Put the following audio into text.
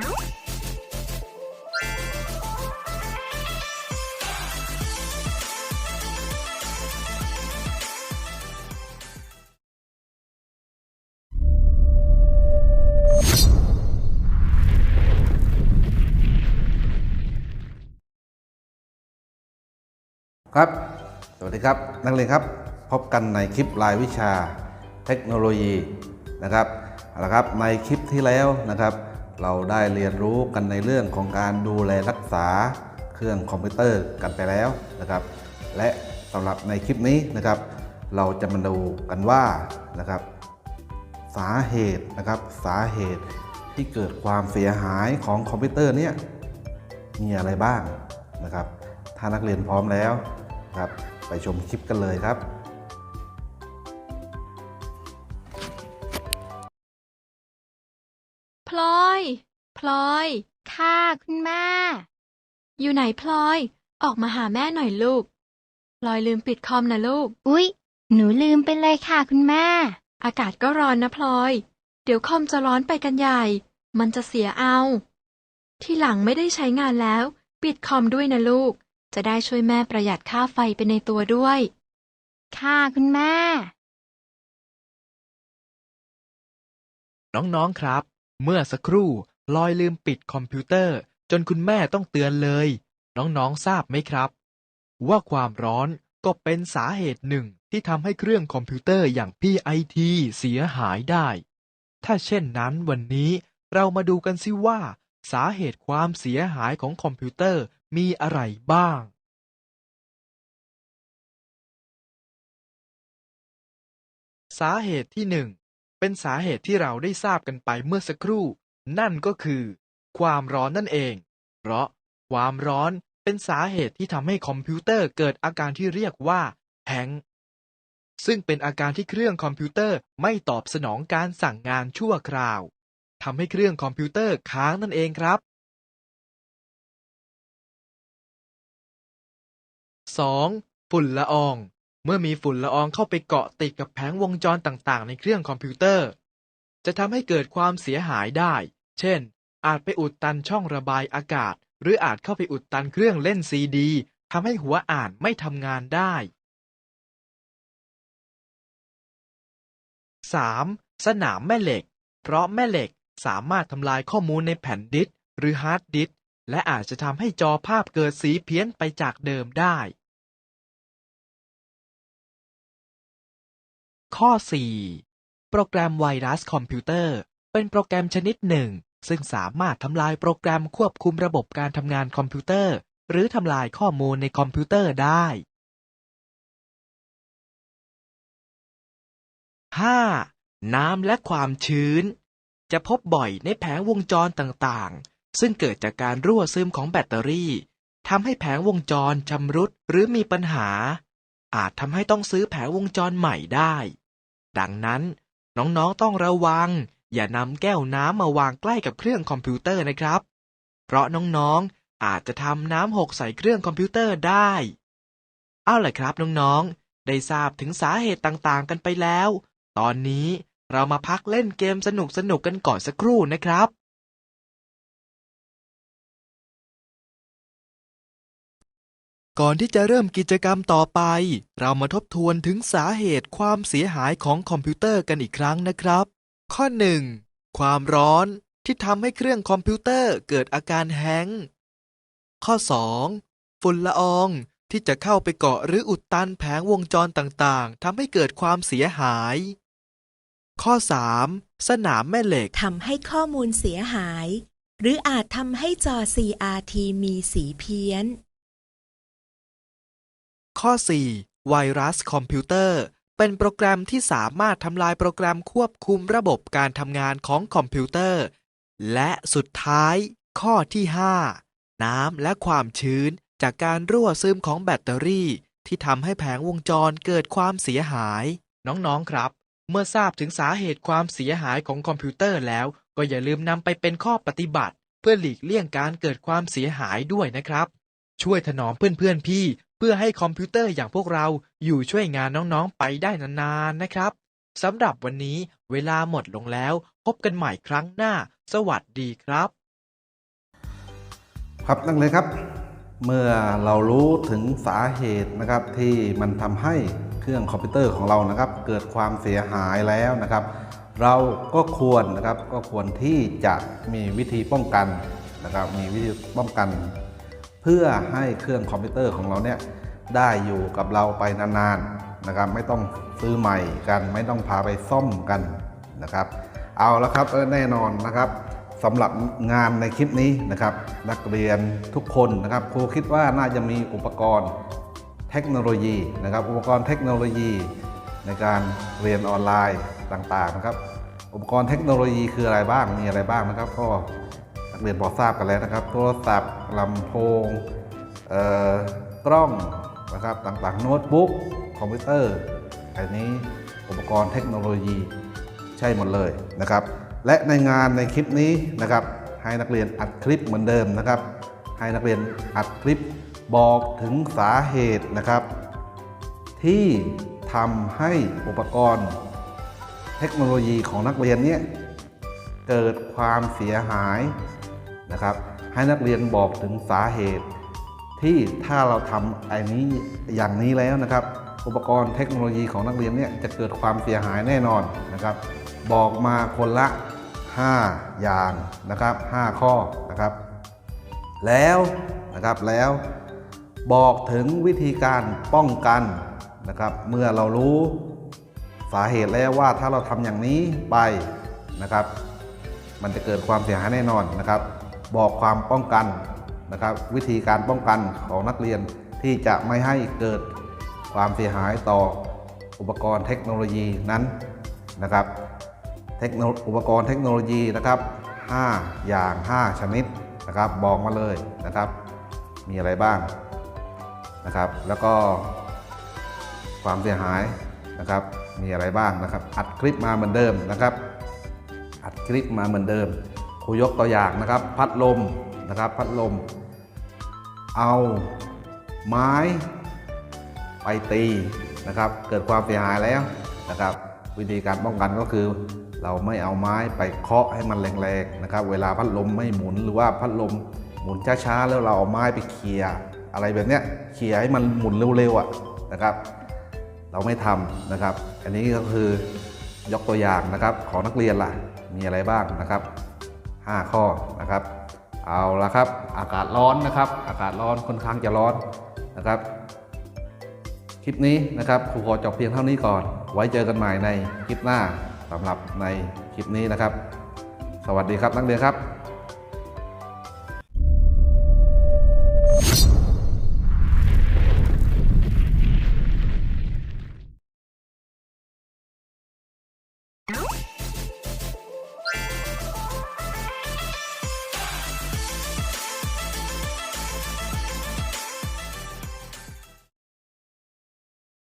ครับ สวัสดีครับ นักเรียนครับ พบกันในคลิปรายวิชาเทคโนโลยีนะครับ เอาละครับ ในคลิปที่แล้วนะครับ เราได้เรียนรู้กันในเรื่องของการดูแลรักษาเครื่องคอมพิวเตอร์กันไปแล้วนะครับ และสำหรับในคลิปนี้นะครับ เราจะมาดูกันว่านะครับ สาเหตุนะครับสาเหตุที่เกิดความเสียหายของคอมพิวเตอร์เนี่ยมีอะไรบ้างนะครับ ถ้านักเรียนพร้อมแล้วครับไปชมคลิปกันเลยครับ พลอย ค่ะคุณแม่ อยู่ไหนพลอย ออกมาหาแม่หน่อยลูก พลอยลืมปิดคอมนะลูก อุ๊ย หนูลืมไปเลยค่ะคุณแม่ อากาศก็ร้อนนะพลอย เดี๋ยวคอมจะร้อนไปกันใหญ่ มันจะเสียเอา ที่หลังไม่ได้ใช้งานแล้ว ปิดคอมด้วยนะลูก จะได้ช่วยแม่ประหยัดค่าไฟไปในตัวด้วย ค่ะคุณแม่ น้องๆครับ เมื่อสักครู่ ลอยลืมปิดคอมพิวเตอร์ จนคุณแม่ต้องเตือนเลย น้องๆทราบไหมครับ ว่าความร้อนก็เป็นสาเหตุหนึ่งที่ทำให้เครื่องคอมพิวเตอร์อย่าง PIT เสียหายได้ ถ้าเช่นนั้นวันนี้เรามาดูกันสิว่า สาเหตุความเสียหายของคอมพิวเตอร์มีอะไรบ้าง สาเหตุที่หนึ่งเป็นสาเหตุที่เราได้ทราบกันไปเมื่อสักครู่ นั่นก็คือ ความร้อนนั่นเอง เพราะความร้อนเป็นสาเหตุที่ทำให้คอมพิวเตอร์เกิดอาการที่เรียกว่าแฮงก์ซึ่งเป็นอาการที่เครื่องคอมพิวเตอร์ไม่ตอบสนองการสั่งงานชั่วคราวทำให้เครื่องคอมพิวเตอร์ค้างนั่นเองครับ 2. ฝุ่นละออง เมื่อมีฝุ่นละอองเข้าไปเกาะติดกับแผงวงจรต่างๆ ในเครื่องคอมพิวเตอร์ จะทำให้เกิดความเสียหายได้ เช่น อาจไปอุดตันช่องระบายอากาศ หรืออาจเข้าไปอุดตันเครื่องเล่นซีดีทำให้หัวอ่านไม่ทำงานได้ 3. สนามแม่เหล็ก เพราะแม่เหล็กสามารถทำลายข้อมูลในแผ่นดิสก์หรือฮาร์ดดิสก์และอาจจะทำให้จอภาพเกิดสีเพี้ยนไปจากเดิมได้ ข้อ 4 โปรแกรมไวรัสคอมพิวเตอร์ เป็นโปรแกรมชนิดหนึ่ง ซึ่งสามารถทำลายโปรแกรมควบคุมระบบการทำงานคอมพิวเตอร์ หรือทำลายข้อมูลในคอมพิวเตอร์ได้ 5. น้ำและความชื้น จะพบบ่อยในแผงวงจรต่างๆ ซึ่งเกิดจากการรั่วซึมของแบตเตอรี่ทำให้แผงวงจรชำรุดหรือมีปัญหา อาจทำให้ต้องซื้อแผงวงจรใหม่ได้ ดังนั้น น้องๆต้องระวัง อย่านำแก้วน้ำมาวางใกล้กับเครื่องคอมพิวเตอร์นะครับ เพราะน้องๆ อาจจะทำน้ำหกใส่เครื่องคอมพิวเตอร์ได้ เอาล่ะครับน้องๆ ได้ทราบถึงสาเหตุต่างๆ กันไปแล้ว ตอนนี้เรามาพักเล่นเกมสนุกๆกันก่อนสักครู่นะครับ ก่อนที่จะเริ่มกิจกรรมต่อไป เรามาทบทวนถึงสาเหตุความเสียหายของคอมพิวเตอร์กันอีกครั้งนะครับ ข้อ 1. ความร้อนที่ทำให้เครื่องคอมพิวเตอร์เกิดอาการแฮงก์ข้อ 2. ฝุ่นละอองที่จะเข้าไปเกาะหรืออุดตันแผงวงจรต่างๆทำให้เกิดความเสียหาย ข้อ 3. สนามแม่เหล็กทำให้ข้อมูลเสียหาย หรืออาจทำให้จอ CRT มีสีเพี้ยน ข้อ 4. ไวรัสคอมพิวเตอร์ เป็นโปรแกรมที่สามารถทำลายโปรแกรมควบคุมระบบการทำงานของคอมพิวเตอร์ และสุดท้ายข้อที่ 5 น้ำและความชื้นจากการรั่วซึมของแบตเตอรี่ ที่ทำให้แผงวงจรเกิดความเสียหาย น้องๆครับ เมื่อทราบถึงสาเหตุความเสียหายของคอมพิวเตอร์แล้ว ก็อย่าลืมนำไปเป็นข้อปฏิบัติ เพื่อหลีกเลี่ยงการเกิดความเสียหายด้วยนะครับ ช่วยถนอมเพื่อนๆพี่ เพื่อให้คอมพิวเตอร์อย่างพวกเราอยู่ช่วยงานน้องๆไปได้นานๆนะครับสำหรับวันนี้เวลาหมดลงแล้ว พบกันใหม่ครั้งหน้า สวัสดีครับ ครับนักเรียครับ เมื่อเรารู้ถึงสาเหตุนะครับที่มันทำให้เครื่องคอมพิวเตอร์ของเรานะครับ เกิดความเสียหายแล้วนะครับ เราก็ควรนะครับก็ควรที่จะมีวิธีป้องกันนะครับมีวิธีป้องกัน เพื่อให้เครื่องคอมพิวเตอร์ของเราเนี่ยได้อยู่กับเราไปนานๆนะครับ ไม่ต้องซื้อใหม่กันไม่ต้องพาไปซ่อมกันนะครับ เอาละครับแน่นอนนะครับสำหรับงานในคลิปนี้นะครับ นักเรียนทุกคนนะครับ ครูคิดว่าน่าจะมีอุปกรณ์เทคโนโลยีนะครับ อุปกรณ์เทคโนโลยีในการเรียนออนไลน์ต่างๆนะครับ อุปกรณ์เทคโนโลยีคืออะไรบ้างมีอะไรบ้างนะครับก็นัก เรียนพอทราบกันแล้วนะครับ โทรศัพท์ลำโพงกล้องนะครับต่างๆโน้ตบุ๊กคอมพิวเตอร์อันนี้อุปกรณ์เทคโนโลยีใช่หมดเลยนะครับ และในงานในคลิปนี้นะครับ ให้นักเรียนอัดคลิปเหมือนเดิมนะครับ ให้นักเรียนอัดคลิปบอกถึงสาเหตุนะครับ ที่ทำให้อุปกรณ์เทคโนโลยีของนักเรียนเนี่ยเกิดความเสียหาย นะครับ ให้นักเรียนบอกถึงสาเหตุ ที่ถ้าเราทำไอ้นี้อย่างนี้แล้วนะครับ อุปกรณ์เทคโนโลยีของนักเรียนเนี่ยจะเกิดความเสียหายแน่นอนนะครับ บอกมาคนละ 5 อย่างนะครับ 5 ข้อนะครับ แล้วนะครับแล้วบอกถึงวิธีการป้องกันนะครับ เมื่อเรารู้สาเหตุแล้วว่าถ้าเราทำอย่างนี้ไปนะครับ มันจะเกิดความเสียหายแน่นอนนะครับ บอกความป้องกันนะครับ วิธีการป้องกันของนักเรียนที่จะไม่ให้เกิดความเสียหายต่ออุปกรณ์เทคโนโลยีนั้นนะครับเทคโนอุปกรณ์เทคโนโลยีนะครับ 5 อย่าง 5 ชนิดนะครับ บอกมาเลยนะครับ มีอะไรบ้างนะครับ แล้วก็ความเสียหายนะครับ มีอะไรบ้างนะครับ อัดคลิปมาเหมือนเดิมนะครับ อัดคลิปมาเหมือนเดิม ครูยกตัวอย่างนะครับ พัดลมนะครับพัดลม เอาไม้ไปตีนะครับ เกิดความเสียหายแล้วนะครับ วิธีการป้องกันก็คือ เราไม่เอาไม้ไปเคาะให้มันแรงๆนะครับ เวลาพัดลมไม่หมุนหรือว่าพัดลมหมุนช้าๆแล้วเราเอาไม้ไปเคลียอะไรแบบเนี้ยเคลียให้มันหมุนเร็วๆอะนะครับ เราไม่ทำนะครับ อันนี้ก็คือยกตัวอย่างนะครับ ของนักเรียนล่ะมีอะไรบ้างนะครับ 5 ข้อนะครับ เอาละครับ อากาศร้อนนะครับ อากาศร้อนค่อนข้างจะร้อนนะครับ คลิปนี้นะครับครูขอจบเพียงเท่านี้ก่อน ไว้เจอกันใหม่ในคลิปหน้าสำหรับในคลิปนี้นะครับ สวัสดีครับนักเรียนครับ